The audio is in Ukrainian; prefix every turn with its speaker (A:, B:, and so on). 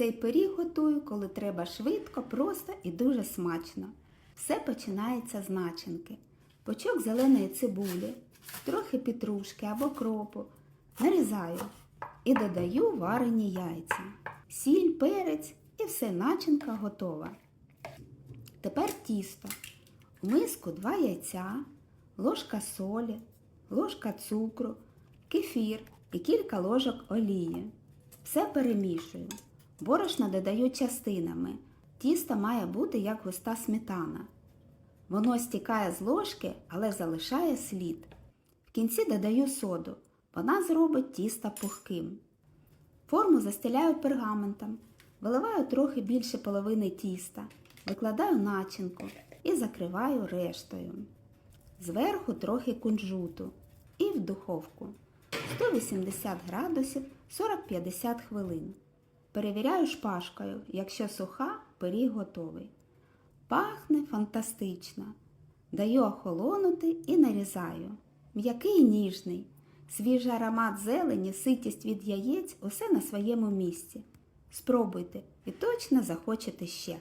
A: Цей пиріг готую, коли треба швидко, просто і дуже смачно. Все починається з начинки. Пучок зеленої цибулі, трохи петрушки або кропу. Нарізаю і додаю варені яйця, сіль, перець і все начинка готова. Тепер тісто. У миску два яйця, ложка солі, ложка цукру, кефір і кілька ложок олії. Все перемішую. Борошно додаю частинами. Тісто має бути як густа сметана. Воно стікає з ложки, але залишає слід. В кінці додаю соду. Вона зробить тісто пухким. Форму застеляю пергаментом, виливаю трохи більше половини тіста, викладаю начинку і закриваю рештою. Зверху трохи кунжуту і в духовку 180 градусів 40-50 хвилин. Перевіряю шпажкою, якщо суха, пиріг готовий. Пахне фантастично. Даю охолонути і нарізаю. М'який ніжний, свіжий аромат зелені, ситість від яєць усе на своєму місці. Спробуйте і точно захочете ще.